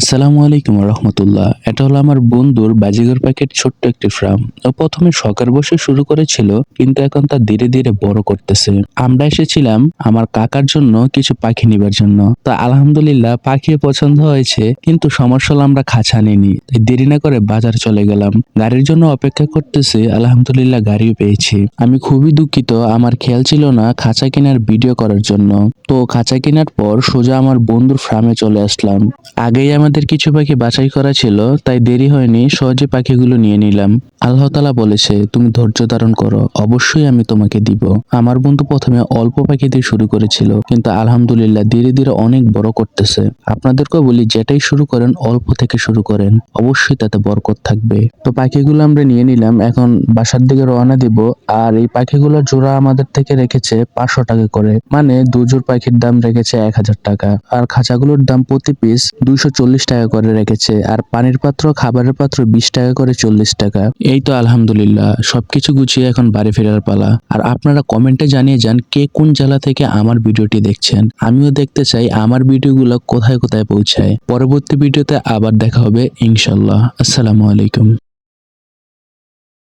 আসসালামু আলাইকুম রহমতুল্লাহ। এটা হলো আমার বন্ধুর বাজিগর প্যাকেট ছোট্ট একটি ফার্ম। ও প্রথমে শখের বসে শুরু করেছিল, কিন্তু এখন তা ধীরে ধীরে বড় করতেছে। আমরা এসেছিলাম আমার কাকার জন্য কিছু পাখি নিবার জন্য। তা আলহামদুলিল্লাহ পাখি পছন্দ হয়েছে, কিন্তু সমস্যা হলো আমরা খাঁচা নিনি তাই দেরি না করে বাজার চলে গেলাম। গাড়ির জন্য অপেক্ষা করতেছি, আলহামদুলিল্লাহ গাড়িও পেয়েছি। আমি খুবই দুঃখিত, আমার খেয়াল ছিল না খাঁচা কেনার ভিডিও করার জন্য। তো খাঁচা কেনার পর সোজা আমার বন্ধুর ফার্মে চলে আসলাম। আগেই আমাদের কিছু পাখি বাছাই করা ছিল, তাই দেরি হয়নি, সহজে পাখিগুলো নিয়ে নিলাম। আল্লাহ তালা বলেছে, তুমি ধৈর্য ধারণ করো, অবশ্যই আমি তোমাকে দিব। আমার বন্ধু প্রথমে অল্প পাখি দিয়ে শুরু করেছিল, কিন্তু আলহামদুলিল্লাহ ধীরে ধীরে অনেক বড় করতেছে। আপনাদেরকেও বলি, যেটাই শুরু করেন, অল্প থেকে শুরু করেন। অবশ্যই তাতে বরকত থাকবে। তো পাখিগুলো আমরা নিয়ে নিলাম, এখন বাসার দিকে রওনা দিব, আর এই পাখিগুলোর জোড়া আমাদের থেকে রেখেছে পাঁচশো টাকা করে। মানে দুজোর পাখির দাম রেখেছে এক হাজার টাকা। আর খাঁচাগুলোর দাম প্রতি পিস দুইশো চল্লিশ চল্লিশ টাকা করে রেখেছে আর পানির পাত্র, খাবারের পাত্র বিশ টাকা করে চল্লিশ টাকা। এই তো আলহামদুলিল্লাহ, সবকিছু গুছিয়ে এখন বাড়ি ফেরার পালা। আর আপনারা কমেন্টে জানিয়ে যান কে কোন জেলা থেকে আমার ভিডিওটি দেখছেন। আমিও দেখতে চাই আমার ভিডিওগুলো কোথায় কোথায় পৌঁছায়। পরবর্তী ভিডিওতে আবার দেখা হবে ইনশাল্লাহ আসসালামু আলাইকুম।